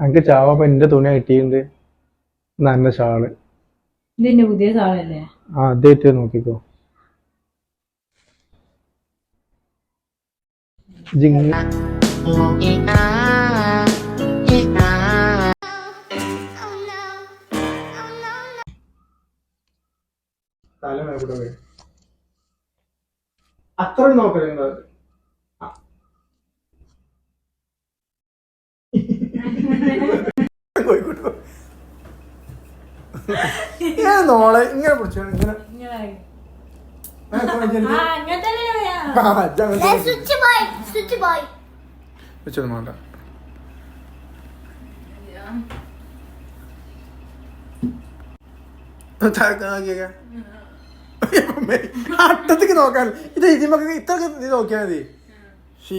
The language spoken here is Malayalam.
എനിക്ക് ചാവപ്പ എന്റെ തുണി കിട്ടിയിട്ടുണ്ട് നല്ല ഷാൾ. ഇതിന്റെ പുതിയ ഷാളല്ലേ? ആ അതേറ്റ് നോക്കിക്കോ. ജിങ്. തല മേൽക്കൂടെ കോഴിക്കോട്ട്. ഞാൻ നോളെ ഇങ്ങനെ പിടിച്ചു ഇങ്ങനെ. വേണ്ട. അട്ടത്തേക്ക് നോക്കാൻ. ഇത് ഇതിമൊക്കെ ഇത്ര ഇത് നോക്കിയാൽ മതി. ഷീ